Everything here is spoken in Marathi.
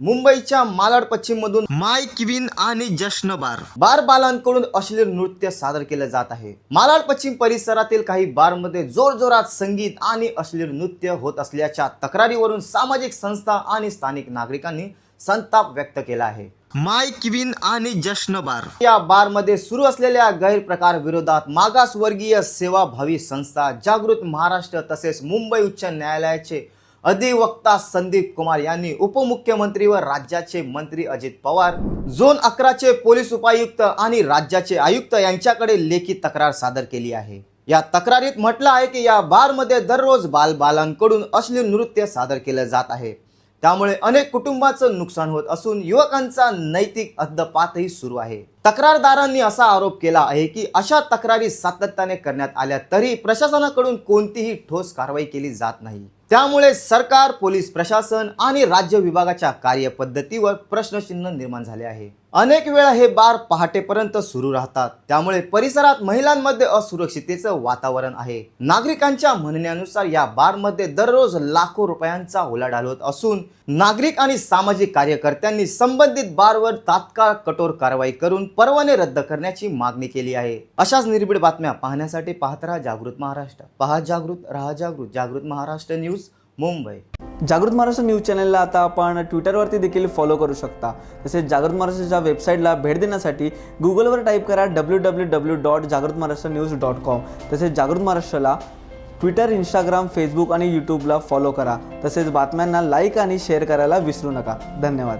मुंबईच्या मालाड पश्चिम मधून माय क्वीन आणि जश्न बार बार बालांकडून अश्लील नृत्य सादर केलं जात आहे. मालाड पश्चिम परिसरातील काही बारमध्ये जोरजोरात संगीत आणि अश्लील नृत्य होत असल्याच्या तक्रारीवरून सामाजिक संस्था आणि स्थानिक नागरिकांनी संताप व्यक्त केला आहे. माय क्वीन आणि जश्न बार या बारमध्ये सुरू असलेल्या गैरप्रकार विरोधात मागासवर्गीय सेवाभावी संस्था जागृत महाराष्ट्र तसेच मुंबई उच्च न्यायालयाचे अधिवक्ता संदीप कुमार यांनी उपमुख्यमंत्री व राज्याचे मंत्री अजित पवार झोन अकराचे पोलीस उपायुक्त आणि राज्याचे आयुक्त यांच्याकडे लेखी तक्रार सादर केली आहे. या तक्रारीत म्हटलं आहे की या बारमध्ये दररोज बालबालांकडून अश्लील नृत्य सादर केलं जात आहे. त्यामुळे अनेक कुटुंबाचं नुकसान होत असून युवकांचा नैतिक अद्दपातही सुरू आहे. तक्रारदारांनी असा आरोप केला आहे की अशा तक्रारी सातत्याने करण्यात आल्या तरी प्रशासनाकडून कोणतीही ठोस कारवाई केली जात नाही. त्यामुळे सरकार पोलीस प्रशासन आणि राज्य विभागाच्या कार्यपद्धतीवर प्रश्नचिन्ह निर्माण झाले आहे. अनेक वेळा हे बार पहाटेपर्यंत सुरू राहतात. त्यामुळे परिसरात महिलांमध्ये असुरक्षितेचं वातावरण आहे. नागरिकांच्या म्हणण्यानुसार या बारमध्ये दररोज लाखो रुपयांचा उलाढाल होत असून नागरिक आणि सामाजिक कार्यकर्त्यांनी संबंधित बारवर तात्काळ कठोर कारवाई करून परवाने रद्द करण्याची मागणी केली आहे. अशाच निर्भीड बातम्या पाहण्यासाठी पाहत राहा जागृत महाराष्ट्र. पहा जागृत राहा जागृत. जागृत महाराष्ट्र न्यूज मुंबई. जागृत महाराष्ट्र न्यूज चॅनलला आता आपण ट्विटरवरती देखील फॉलो करू शकता. तसेच जागृत महाराष्ट्राच्या वेबसाईटला भेट देण्यासाठी गुगलवर टाईप करा डब्ल्यू डब्ल्यू डब्ल्यू डॉट जागृत महाराष्ट्र न्यूज डॉट कॉम तसेच जागृत महाराष्ट्राला ट्विटर इंस्टाग्राम फेसबुक आणि यूट्यूबला फॉलो करा. तसेच बातम्यांना लाईक आणि शेअर करायला विसरू नका. धन्यवाद.